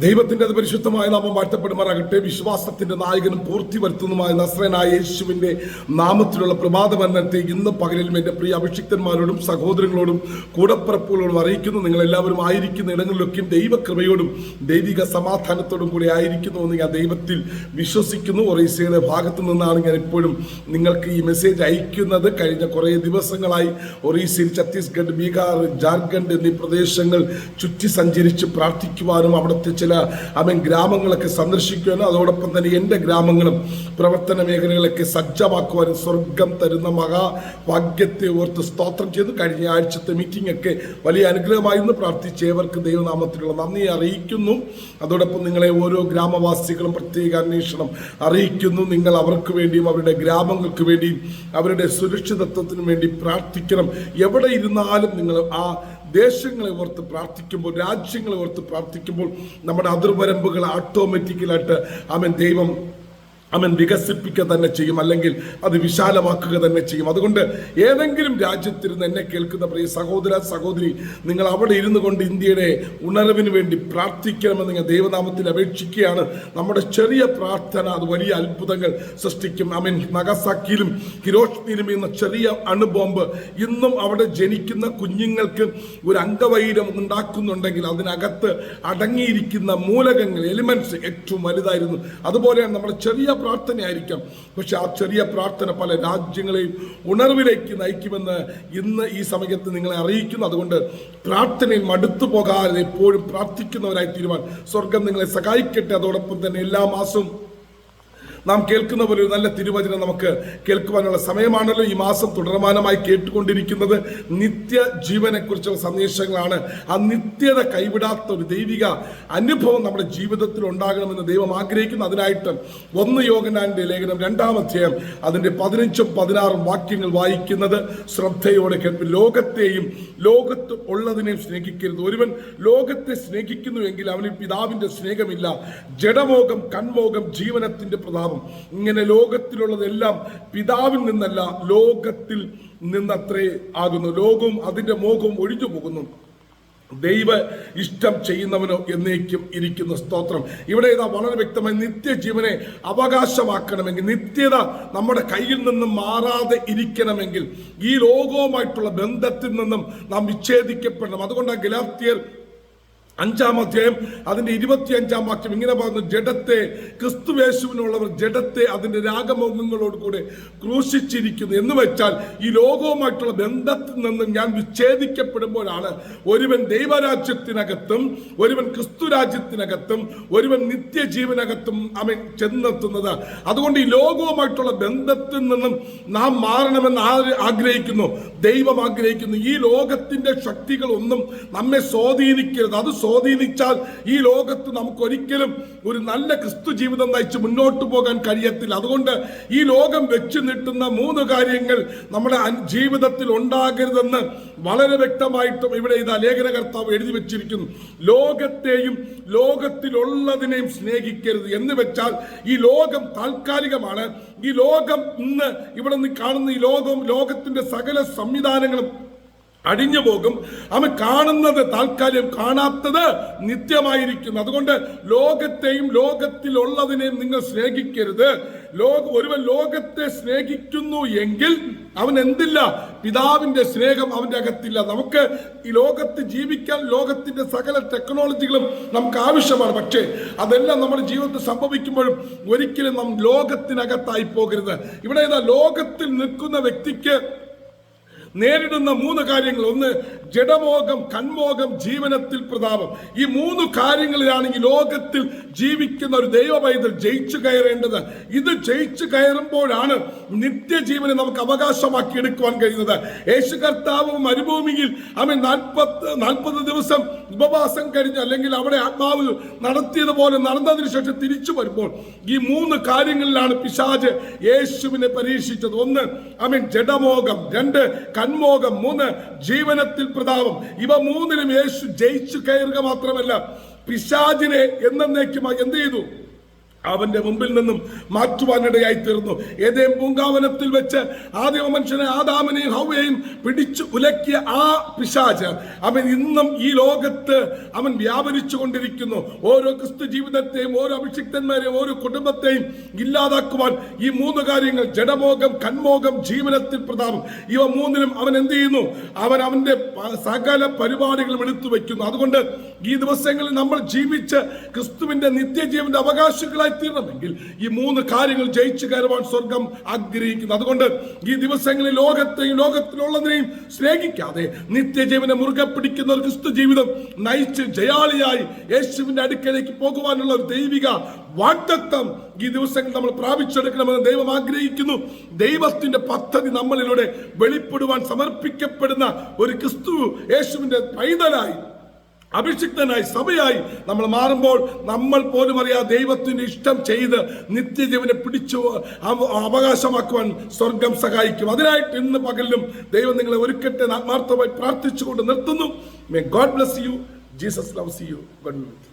ദൈവത്തിന്റെ പരിശുദ്ധമായ നാമം വാഴ്ത്തപ്പെടുമാറാകട്ടെ. വിശ്വാസത്തിന്റെ നായകനും പൂർത്തി വരുത്തുന്നതുമായ നസ്രനായ യേശുവിന്റെ നാമത്തിലുള്ള പ്രഭാത മരണത്തെ ഇന്ന് പകലിലും എന്റെ പ്രിയ അഭിഷിക്തന്മാരോടും സഹോദരങ്ങളോടും കൂടപ്പിറപ്പുകളോടും അറിയിക്കുന്നു. നിങ്ങൾ എല്ലാവരും ആയിരിക്കുന്ന ഇടങ്ങളിലൊക്കെയും ദൈവകൃപയോടും ദൈവിക സമാധാനത്തോടും കൂടി ആയിരിക്കുന്നു എന്ന് ഞാൻ ദൈവത്തിൽ വിശ്വസിക്കുന്നു. ഒറീസയുടെ ഭാഗത്തു നിന്നാണ് ഞാൻ ഇപ്പോഴും നിങ്ങൾക്ക് ഈ മെസ്സേജ് അയക്കുന്നത്. കഴിഞ്ഞ കുറേ ദിവസങ്ങളായി ഒറീസയിൽ ഛത്തീസ്ഗഡ് ബീഹാർ ജാർഖണ്ഡ് എന്നീ പ്രദേശങ്ങൾ ചുറ്റി സഞ്ചരിച്ച് പ്രാർത്ഥിക്കുവാനും അവിടുത്തെ ചില അവൻ ഗ്രാമങ്ങളൊക്കെ സന്ദർശിക്കുവാനും അതോടൊപ്പം തന്നെ എന്റെ ഗ്രാമങ്ങളും പ്രവർത്തന മേഖലകളൊക്കെ സജ്ജമാക്കുവാനും സ്വർഗം തരുന്ന മഹാഭാഗ്യത്തെ ഓർത്ത് സ്തോത്രം ചെയ്ത്. കഴിഞ്ഞ ആഴ്ചത്തെ മീറ്റിംഗ് ഒക്കെ വലിയ അനുഗ്രഹമായിരുന്നു. പ്രാർത്ഥിച്ച് ഏവർക്ക് ദൈവനാമത്തിലുള്ള നന്ദി അറിയിക്കുന്നു. അതോടൊപ്പം നിങ്ങളെ ഓരോ ഗ്രാമവാസികളും പ്രത്യേക അന്വേഷണം അറിയിക്കുന്നു. നിങ്ങൾ അവർക്ക് വേണ്ടിയും അവരുടെ ഗ്രാമങ്ങൾക്ക് വേണ്ടിയും അവരുടെ സുരക്ഷിതത്വത്തിനും വേണ്ടി പ്രാർത്ഥിക്കണം. എവിടെ ഇരുന്നാലും നിങ്ങൾ ആ ദേശങ്ങളെ ഓർത്ത് പ്രാർത്ഥിക്കുമ്പോൾ രാജ്യങ്ങളെ ഓർത്ത് പ്രാർത്ഥിക്കുമ്പോൾ നമ്മുടെ അതിർവരമ്പുകൾ ഓട്ടോമാറ്റിക്കലായിട്ട് ആമൻ ദൈവം അവൻ വികസിപ്പിക്കുക തന്നെ ചെയ്യും അല്ലെങ്കിൽ അത് വിശാലമാക്കുക തന്നെ ചെയ്യും. അതുകൊണ്ട് ഏതെങ്കിലും രാജ്യത്തിരുന്ന് എന്നെ കേൾക്കുന്ന പ്രിയ സഹോദര സഹോദരി നിങ്ങൾ അവിടെ ഇരുന്നു കൊണ്ട് ഇന്ത്യയുടെ ഉണർവിന് വേണ്ടി പ്രാർത്ഥിക്കണമെന്ന് ഞാൻ ദൈവനാമത്തിൽ അപേക്ഷിക്കുകയാണ്. നമ്മുടെ ചെറിയ പ്രാർത്ഥന അത് വലിയ അത്ഭുതങ്ങൾ സൃഷ്ടിക്കും. അമീൻ നഗസാക്കിയിലും ഹിരോഷ്ണിയിലും എന്ന ചെറിയ അണുബോംബ് ഇന്നും അവിടെ ജനിക്കുന്ന കുഞ്ഞുങ്ങൾക്ക് ഒരു അംഗവൈരം ഉണ്ടാക്കുന്നുണ്ടെങ്കിൽ അതിനകത്ത് അടങ്ങിയിരിക്കുന്ന മൂലകങ്ങൾ എലിമെന്റ്സ് ഏറ്റവും വലുതായിരുന്നു. അതുപോലെയാണ് നമ്മുടെ ചെറിയ പ്രാർത്ഥനയായിരിക്കാം. പക്ഷെ ആ ചെറിയ പ്രാർത്ഥന പല രാജ്യങ്ങളെയും ഉണർവിലേക്ക് നയിക്കുമെന്ന് ഇന്ന് ഈ സമയത്ത് നിങ്ങളെ അറിയിക്കുന്നു. അതുകൊണ്ട് പ്രാർത്ഥനയിൽ മടുത്തു പോകാതെ എപ്പോഴും പ്രാർത്ഥിക്കുന്നവരായി തീരുവാൻ സ്വർഗം നിങ്ങളെ സഹായിക്കട്ടെ. അതോടൊപ്പം തന്നെ എല്ലാ മാസവും നാം കേൾക്കുന്ന പോലെ ഒരു നല്ല തിരുവചനം നമുക്ക് കേൾക്കുവാനുള്ള സമയമാണല്ലോ. ഈ മാസം തുടർമാനമായി കേട്ടുകൊണ്ടിരിക്കുന്നത് നിത്യ ജീവനെക്കുറിച്ചുള്ള സന്ദേശങ്ങളാണ്. ആ നിത്യത കൈവിടാത്ത ഒരു ദൈവിക അനുഭവം നമ്മുടെ ജീവിതത്തിൽ ഉണ്ടാകണമെന്ന് ദൈവം ആഗ്രഹിക്കുന്നു. അതിനായിട്ട് ഒന്ന് യോഗനാന്റെ ലേഖനം രണ്ടാം അധ്യായം അതിന്റെ പതിനഞ്ചും പതിനാറും വാക്യങ്ങൾ വായിക്കുന്നത് ശ്രദ്ധയോടെ കേൾപ്പ് ലോകത്തെയും ലോകത്ത് ഉള്ളതിനെയും സ്നേഹിക്കരുത്. ഒരുവൻ ലോകത്തെ സ്നേഹിക്കുന്നുവെങ്കിൽ അവന് പിതാവിന്റെ സ്നേഹമില്ല. ജഡമോഹം കൺമോഹം ജീവനത്തിന്റെ പ്രതാപം ഇങ്ങനെ ലോകത്തിലുള്ളതെല്ലാം പിതാവിൽ നിന്നല്ല ലോകത്തിൽ നിന്നത്രേ ആകുന്നു. ലോകവും അതിന്റെ മോഹവും ഒഴിഞ്ഞു പോകുന്നു. ദൈവ ഇഷ്ടം ചെയ്യുന്നവനോ എന്നേക്കും ഇരിക്കുന്ന സ്തോത്രം. ഇവിടെ ഇതാ വളരെ വ്യക്തമായി നിത്യജീവനെ അവകാശമാക്കണമെങ്കിൽ നിത്യത നമ്മുടെ കയ്യിൽ നിന്നും മാറാതെ ഇരിക്കണമെങ്കിൽ ഈ ലോകവുമായിട്ടുള്ള ബന്ധത്തിൽ നിന്നും നാം വിച്ഛേദിക്കപ്പെടണം. അതുകൊണ്ടാണ് ഗലാത്തിയർ അഞ്ചാം അധ്യായം അതിന്റെ ഇരുപത്തിയഞ്ചാം വാക്യം ഇങ്ങനെ പറഞ്ഞു ജഡത്തെ ക്രിസ്തുവേശുവിനുള്ളവർ ജഡത്തെ അതിന്റെ രാഗമോഹങ്ങളോട് കൂടെ ക്രൂശിച്ചിരിക്കുന്നു. എന്ന് വെച്ചാൽ ഈ ലോകവുമായിട്ടുള്ള ബന്ധത്തിൽ നിന്നും ഞാൻ വിച്ഛേദിക്കപ്പെടുമ്പോഴാണ് ഒരുവൻ ദൈവരാജ്യത്തിനകത്തും ഒരുവൻ ക്രിസ്തു രാജ്യത്തിനകത്തും ഒരുവൻ നിത്യജീവനകത്തും അവൻ ചെന്നെത്തുന്നത്. അതുകൊണ്ട് ഈ ലോകവുമായിട്ടുള്ള ബന്ധത്തിൽ നിന്നും നാം മാറണമെന്ന് ആഗ്രഹിക്കുന്നു? ദൈവം ആഗ്രഹിക്കുന്നു. ഈ ലോകത്തിന്റെ ശക്തികളൊന്നും നമ്മെ സ്വാധീനിക്കരുത്. അത് സ്വാധീനിച്ചാൽ ഈ ലോകത്ത് നമുക്കൊരിക്കലും ഒരു നല്ല ക്രിസ്തു ജീവിതം നയിച്ച് മുന്നോട്ട് പോകാൻ കഴിയത്തില്ല. അതുകൊണ്ട് ഈ ലോകം വെച്ച് നീട്ടുന്ന മൂന്ന് കാര്യങ്ങൾ നമ്മുടെ ജീവിതത്തിൽ ഉണ്ടാകരുതെന്ന് വളരെ വ്യക്തമായിട്ടും ഇവിടെ ഇതാ ലേഖനകർത്താവ് എഴുതി വെച്ചിരിക്കുന്നു. ലോകത്തെയും ലോകത്തിലുള്ളതിനെയും സ്നേഹിക്കരുത്. എന്ന് വെച്ചാൽ ഈ ലോകം താൽക്കാലികമാണ്. ഈ ലോകം ഇന്ന് ഇവിടെ നിന്ന് കാണുന്ന ഈ ലോകം ലോകത്തിന്റെ സകല സംവിധാനങ്ങളും അടിഞ്ഞു പോകും. അവൻ കാണുന്നത് താൽക്കാലികം കാണാത്തത് നിത്യമായിരിക്കും അതുകൊണ്ട് ലോകത്തെയും ലോകത്തിലുള്ളതിനെയും നിങ്ങൾ സ്നേഹിക്കരുത്. ലോക ഒരുവൻ ലോകത്തെ സ്നേഹിക്കുന്നു എങ്കിൽ അവൻ എന്തില്ല? പിതാവിന്റെ സ്നേഹം അവന്റെ അകത്തില്ല. നമുക്ക് ഈ ലോകത്ത് ജീവിക്കാൻ ലോകത്തിന്റെ സകല ടെക്നോളജികളും നമുക്ക് ആവശ്യമാണ്. പക്ഷേ അതെല്ലാം നമ്മുടെ ജീവിതത്തിൽ സംഭവിക്കുമ്പോഴും ഒരിക്കലും നാം ലോകത്തിനകത്തായി പോകരുത്. ഇവിടെ ഏതാ ലോകത്തിൽ നിൽക്കുന്ന വ്യക്തിക്ക് നേരിടുന്ന മൂന്ന് കാര്യങ്ങൾ. ഒന്ന് ജഡമോഹം കൺമോഹം ജീവനത്തിൽ പ്രതാപം. ഈ മൂന്ന് കാര്യങ്ങളിലാണ് ഈ ലോകത്തിൽ ജീവിക്കുന്ന ഒരു ദൈവ പൈതൽ ജയിച്ചു കയറേണ്ടത്. ഇത് ജയിച്ചു കയറുമ്പോഴാണ് നിത്യജീവനെ നമുക്ക് അവകാശമാക്കി എടുക്കുവാൻ കഴിയുന്നത്. യേശു കർത്താവും മരുഭൂമിയിൽ അവൻ നാൽപ്പത് നാൽപ്പത് ദിവസം ഉപവാസം കഴിഞ്ഞ് അല്ലെങ്കിൽ അവിടെ ആത്മാവ് നടത്തിയതുപോലെ നടന്നതിന് ശേഷം തിരിച്ചു വരുമ്പോൾ ഈ മൂന്ന് കാര്യങ്ങളിലാണ് പിശാജ് യേശുവിനെ പരീക്ഷിച്ചത്. ഒന്ന് അവൻ ജഡമോഹം. രണ്ട് കന്മോഗം മൂന്ന് ജീവനത്തിൽ പ്രതാപം. ഇവ മൂന്നിലും യേശു ജയിച്ചു കയറുക മാത്രമല്ല പിശാജിനെ എന്നേക്കുമായി എന്ത് ചെയ്തു? അവന്റെ മുമ്പിൽ നിന്നും മാറ്റുവാനിടയായി തീർന്നു. ഏതേം പൂങ്കാവനത്തിൽ വെച്ച് ആദ്യ മനുഷ്യനെ ആദാമിനെയും ഹൗവയെയും പിടിച്ചു ഉലക്കിയ ആ പിശാച് അവൻ ഇന്നും ഈ ലോകത്ത് അവൻ വ്യാപരിച്ചു കൊണ്ടിരിക്കുന്നു ഓരോ ക്രിസ്തു ജീവിതത്തെയും ഓരോ അഭിഷിക്തന്മാരെയും ഓരോ കുടുംബത്തെയും ഇല്ലാതാക്കുവാൻ ഈ മൂന്ന് കാര്യങ്ങൾ ജഡമോഗം കന്മോഗം ജീവനത്തിൽ പ്രതാപം. ഇവ മൂന്നിനും അവൻ എന്ത് ചെയ്യുന്നു? അവൻ അവന്റെ സകല പരിപാടികളും എടുത്തു വയ്ക്കുന്നു അതുകൊണ്ട് ഈ ദിവസങ്ങളിൽ നമ്മൾ ജീവിച്ച് ക്രിസ്തുവിന്റെ നിത്യജീവന്റെ അവകാശികളായി തീരണമെങ്കിൽ ഈ മൂന്ന് കാര്യങ്ങൾ ജയിച്ചു കയറുവാൻ സ്വർഗം ആഗ്രഹിക്കുന്നു. അതുകൊണ്ട് ഈ ദിവസങ്ങളിൽ ലോകത്തെയും ലോകത്തിലുള്ളതിനെയും സ്നേഹിക്കാതെ നിത്യജീവനെ മുറുകെ പിടിക്കുന്ന ഒരു ക്രിസ്തു ജീവിതം നയിച്ച് ജയാളിയായി യേശുവിന്റെ അടുക്കലേക്ക് പോകുവാനുള്ള ഒരു ദൈവിക വാഗ്ദത്വം ഈ ദിവസങ്ങൾ നമ്മൾ പ്രാപിച്ചെടുക്കണമെന്ന് ദൈവം ആഗ്രഹിക്കുന്നു. ദൈവത്തിന്റെ പദ്ധതി നമ്മളിലൂടെ വെളിപ്പെടുവാൻ സമർപ്പിക്കപ്പെടുന്ന ഒരു ക്രിസ്തു യേശുവിന്റെ പൈതലായി അഭിഷിക്തനായി സഭയായി നമ്മൾ മാറുമ്പോൾ നമ്മൾ പോലും അറിയാതെ ദൈവത്തിന്റെ ഇഷ്ടം ചെയ്ത് നിത്യജീവനെ പിടിച്ചു അവ- അവകാശമാക്കുവാൻ സ്വർഗം സഹായിക്കും. അതിനായിട്ട് ഇന്ന് പകലിലും ദൈവം നിങ്ങളെ ഒരുക്കട്ടെ ആത്മാർത്ഥമായി പ്രാർത്ഥിച്ചുകൊണ്ട് നിർത്തുന്നു. May God bless you Jesus loves you God